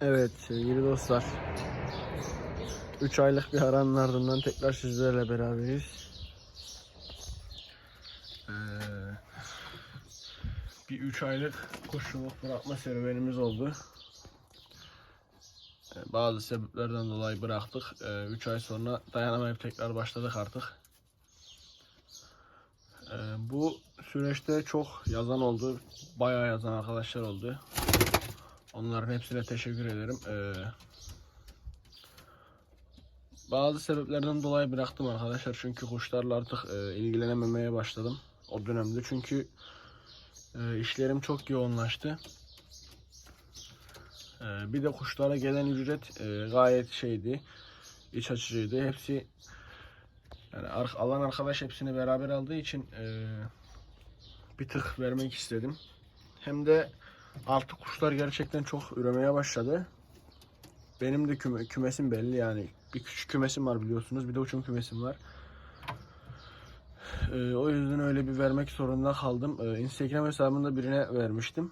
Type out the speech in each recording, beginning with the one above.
Evet sevgili dostlar. 3 aylık bir aranın ardından tekrar sizlerle beraberiz. Ee, bir 3 aylık kuşçuluk bırakma serüvenimiz oldu. Ee, bazı sebeplerden dolayı bıraktık. 3 ay sonra dayanamayıp tekrar başladık artık. Ee, bu süreçte çok yazan oldu. Bayağı yazan arkadaşlar oldu. Onların hepsine teşekkür ederim. Ee, bazı sebeplerden dolayı bıraktım arkadaşlar. Çünkü kuşlarla artık e, ilgilenememeye başladım. O dönemde çünkü e, işlerim çok yoğunlaştı. E, bir de kuşlara gelen ücret e, gayet şeydi. iç açıcıydı. Hepsi yani alan arkadaş hepsini beraber aldığı için e, bir tık vermek istedim. Hem de artık kuşlar gerçekten çok üremeye başladı. Benim de küme, kümesim belli yani. Bir küçük kümesim var biliyorsunuz. Bir de uçum kümesim var. Ee, o yüzden öyle bir vermek zorunda kaldım. Ee, Instagram hesabında birine vermiştim.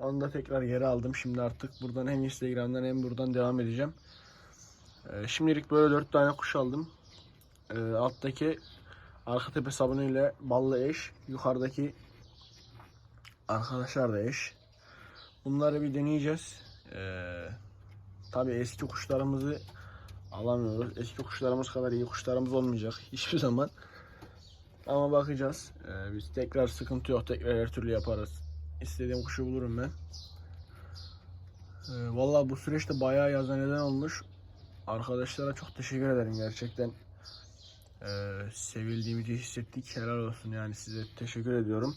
Onu da tekrar geri aldım. Şimdi artık buradan hem Instagram'dan hem buradan devam edeceğim. Ee, şimdilik böyle 4 tane kuş aldım. Ee, alttaki arka tepe sabunuyla ballı eş. Yukarıdaki arkadaşlar da eş. Bunları bir deneyeceğiz. Ee, tabii eski kuşlarımızı alamıyoruz. Eski kuşlarımız kadar iyi kuşlarımız olmayacak hiçbir zaman. Ama bakacağız. Ee, biz tekrar sıkıntı yok. Tekrar her türlü yaparız. İstediğim kuşu bulurum ben. Ee, Valla bu süreçte bayağı yazan neden olmuş. Arkadaşlara çok teşekkür ederim gerçekten. Ee, sevildiğimizi hissettik. Helal olsun yani size teşekkür ediyorum.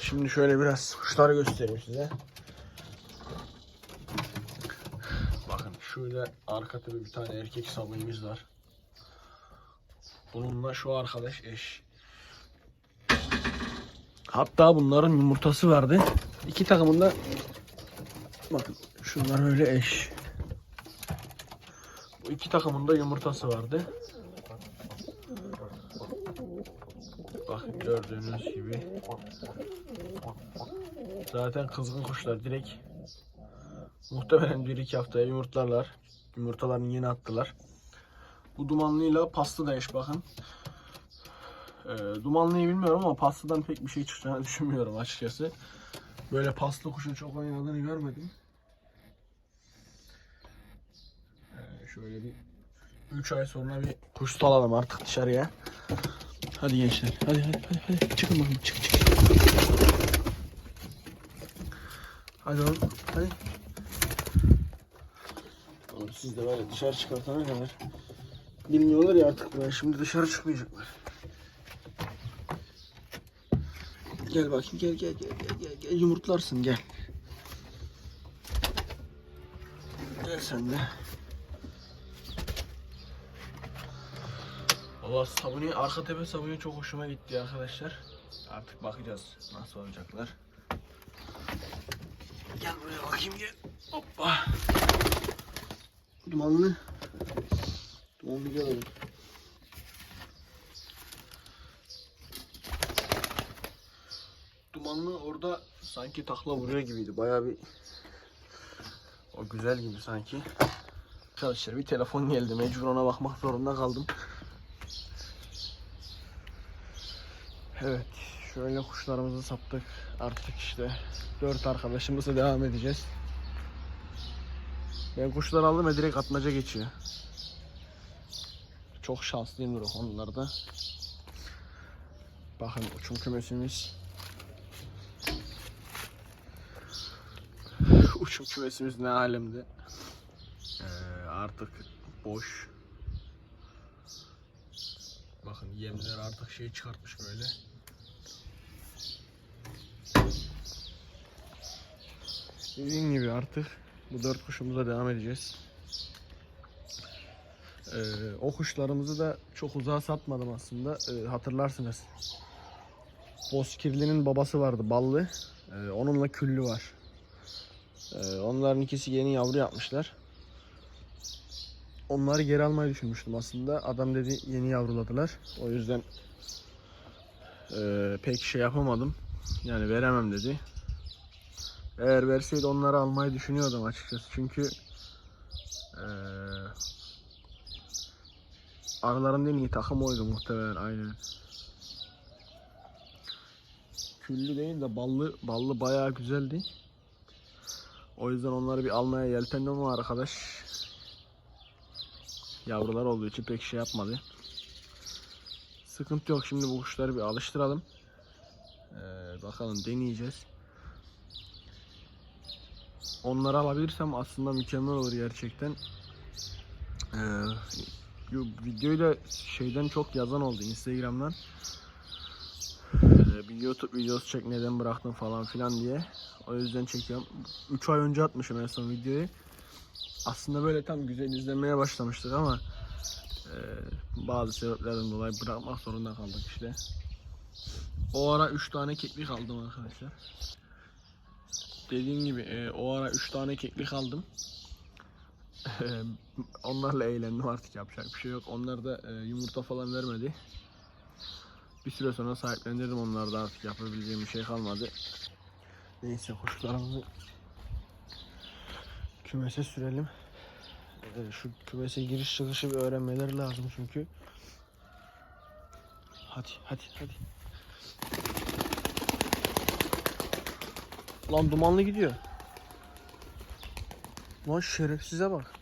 Şimdi şöyle biraz kuşları göstereyim size. Bakın şurada arka tepe bir tane erkek sabunumuz var. Bununla şu arkadaş eş. Hatta bunların yumurtası vardı. İki takımında bakın şunlar öyle eş. Bu iki takımında yumurtası vardı. Gördüğünüz gibi. Zaten kızgın kuşlar direkt muhtemelen bir iki haftaya yumurtlarlar. Yumurtalarını yeni attılar. Bu dumanlıyla paslı da eş bakın. Ee, dumanlıyı bilmiyorum ama paslıdan pek bir şey çıkacağını düşünmüyorum açıkçası. Böyle paslı kuşun çok oynadığını görmedim. Ee, şöyle bir 3 ay sonra bir kuş salalım artık dışarıya. Hadi gençler. Hadi hadi hadi. hadi. Çıkın bakayım. Çık çık. Hadi oğlum. Hadi. Oğlum siz de böyle dışarı çıkartana kadar bilmiyorlar ya artık buraya. Şimdi dışarı çıkmayacaklar. Gel bakayım gel gel gel gel gel, gel. yumurtlarsın gel. Gel sen de. Valla sabuni, arka tepe sabuni çok hoşuma gitti arkadaşlar. Artık bakacağız nasıl olacaklar. Gel buraya bakayım gel. Hoppa. Dumanlı. Dumanlı gel oğlum. Dumanlı orada sanki takla vuruyor gibiydi. Bayağı bir o güzel gibi sanki. Arkadaşlar bir telefon geldi. Mecbur ona bakmak zorunda kaldım. Evet. Şöyle kuşlarımızı sattık. Artık işte dört arkadaşımızla devam edeceğiz. Ben kuşlar aldım ve direkt atmaca geçiyor. Çok şanslıyımdır o konularda. Bakın uçum kümesimiz. uçum kümesimiz ne alemde. Ee, artık boş. Bakın yemler artık şey çıkartmış böyle. Dediğim gibi artık bu dört kuşumuza devam edeceğiz. Ee, o kuşlarımızı da çok uzağa satmadım aslında. Ee, hatırlarsınız. Bozkirli'nin babası vardı ballı. Ee, onunla küllü var. Ee, onların ikisi yeni yavru yapmışlar. Onları geri almayı düşünmüştüm aslında. Adam dedi yeni yavruladılar. O yüzden e, pek şey yapamadım. Yani veremem dedi. Eğer verseydi onları almayı düşünüyordum açıkçası. Çünkü eee aralarında en iyi takım oydu muhtemelen aynen. Küllü değil de ballı ballı bayağı güzeldi. O yüzden onları bir almaya yeltendim ama arkadaş yavrular olduğu için pek şey yapmadı. Sıkıntı yok. Şimdi bu kuşları bir alıştıralım. Ee, bakalım deneyeceğiz. Onları alabilirsem aslında mükemmel olur gerçekten. Ee, videoyu da şeyden çok yazan oldu Instagram'dan. Ee, bir YouTube videosu çek neden bıraktın falan filan diye. O yüzden çekiyorum. 3 ay önce atmışım en son videoyu. Aslında böyle tam güzel izlemeye başlamıştık ama e, bazı sebeplerden dolayı bırakmak zorunda kaldık işte. O ara 3 tane keklik aldım arkadaşlar. Dediğim gibi e, o ara 3 tane keklik aldım. Onlarla eğlendim artık yapacak bir şey yok. Onlar da e, yumurta falan vermedi. Bir süre sonra sahiplendirdim onlarda artık yapabileceğim bir şey kalmadı. Neyse kuşlarımızı kümese sürelim. Ee, şu kümese giriş çıkışı bir öğrenmeleri lazım çünkü. Hadi hadi hadi. Lan dumanlı gidiyor. Lan şerefsize bak.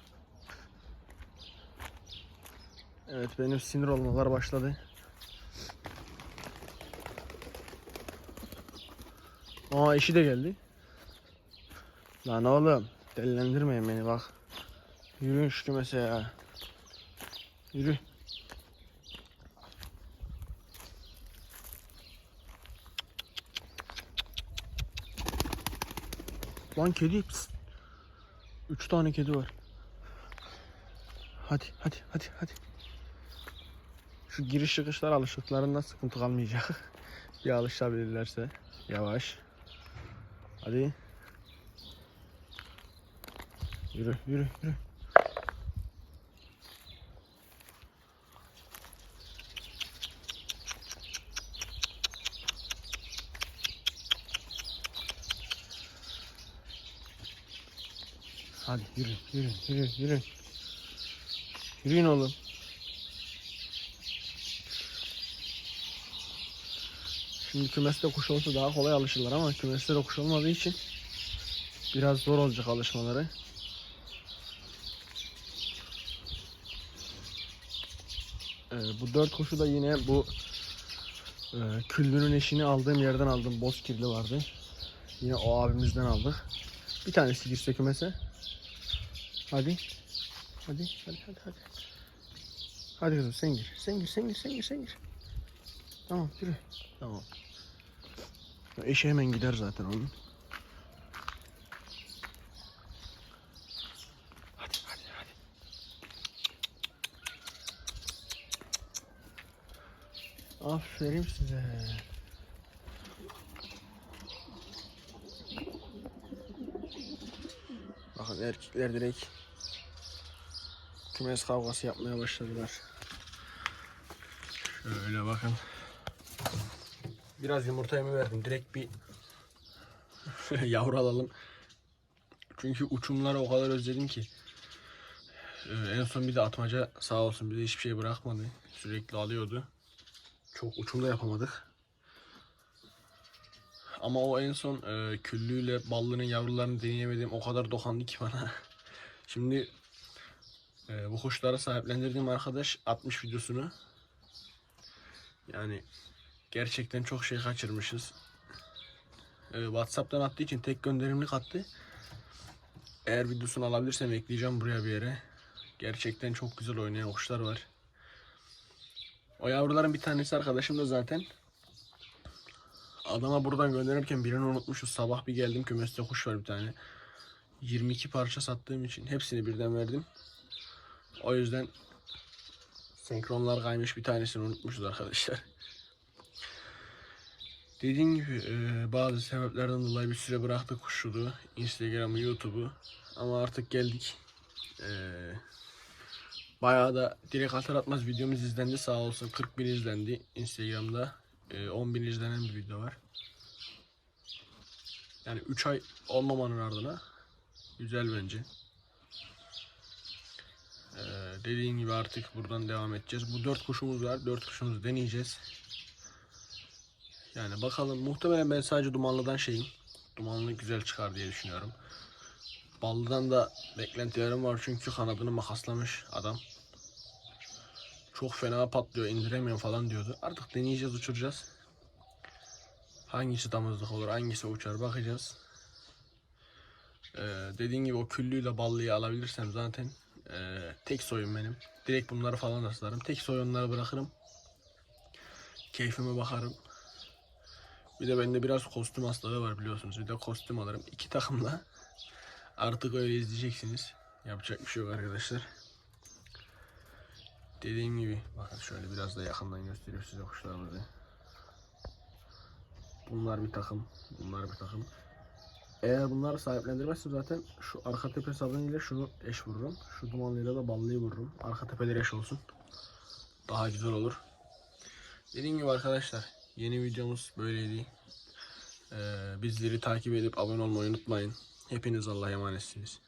Evet benim sinir olmalar başladı. Aa eşi de geldi. Lan oğlum delilendirmeyin beni bak. Yürüyün şu kümese ya. Yürü. Lan kedi. pst. Üç tane kedi var. Hadi hadi hadi hadi. Şu giriş çıkışlar alışıklarından sıkıntı kalmayacak. Bir alışabilirlerse. Yavaş. Hadi. Yürü yürü yürü. Hadi yürü yürü yürü yürü. Yürüyün oğlum. Şimdi kümeste kuş olsa daha kolay alışırlar ama kümeste de kuş olmadığı için biraz zor olacak alışmaları. Ee, bu dört kuşu da yine bu e, küllünün eşini aldığım yerden aldım. Bozkirli vardı. Yine o abimizden aldık. Bir tanesi girse kümese. Hadi. Hadi hadi hadi hadi. Hadi kızım sen gir. Sen gir sen gir sen gir sen gir. Tamam yürü. Tamam. Eşi hemen gider zaten onun. Hadi hadi hadi. Aferin size. Bakın erkekler direkt kümes kavgası yapmaya başladılar. Şöyle bakın. Biraz yumurta yemi verdim. Direkt bir yavru alalım. Çünkü uçumları o kadar özledim ki. Ee, en son bir de atmaca sağ olsun bize hiçbir şey bırakmadı. Sürekli alıyordu. Çok uçumda yapamadık. Ama o en son e, küllüyle ballının yavrularını deneyemedim. O kadar dokandı ki bana. Şimdi e, bu kuşları sahiplendirdiğim arkadaş atmış videosunu. Yani gerçekten çok şey kaçırmışız. E, Whatsapp'tan attığı için tek gönderimlik attı. Eğer videosunu alabilirsem ekleyeceğim buraya bir yere. Gerçekten çok güzel oynayan kuşlar var. O yavruların bir tanesi arkadaşım da zaten. Adama buradan gönderirken birini unutmuşuz. Sabah bir geldim kümeste kuş var bir tane. 22 parça sattığım için hepsini birden verdim. O yüzden senkronlar kaymış bir tanesini unutmuşuz arkadaşlar. Dediğim gibi e, bazı sebeplerden dolayı bir süre bıraktık kuşçuluğu. Instagram'ı, YouTube'u. Ama artık geldik. E, bayağı da direkt atar atmaz videomuz izlendi sağ olsun. 40 bin izlendi Instagram'da. E, 10 bin izlenen bir video var. Yani 3 ay olmamanın ardına güzel bence. Ee, dediğim gibi artık buradan devam edeceğiz. Bu 4 kuşumuz var. 4 kuşumuzu deneyeceğiz. Yani bakalım muhtemelen ben sadece dumanlıdan şeyim. Dumanlı güzel çıkar diye düşünüyorum. Ballıdan da beklentilerim var çünkü kanadını makaslamış adam. Çok fena patlıyor indiremiyor falan diyordu. Artık deneyeceğiz uçuracağız. Hangisi damızlık olur hangisi uçar bakacağız. Ee, dediğim gibi o küllüyle ballıyı alabilirsem zaten ee, tek soyum benim. Direkt bunları falan aslarım. Tek soy onları bırakırım. Keyfime bakarım. Bir de bende biraz kostüm hastalığı var biliyorsunuz. Bir de kostüm alırım. İki takımla artık öyle izleyeceksiniz. Yapacak bir şey yok arkadaşlar. Dediğim gibi bakın şöyle biraz da yakından göstereyim size kuşlarımızı. Bunlar bir takım. Bunlar bir takım. Eğer bunları sahiplendirmezsem zaten şu arka tepe sabunuyla şunu eş vururum. Şu dumanlıyla da ballıyı vururum. Arka tepeler eş olsun. Daha güzel olur. Dediğim gibi arkadaşlar yeni videomuz böyleydi. Ee, bizleri takip edip abone olmayı unutmayın. Hepiniz Allah'a emanetsiniz.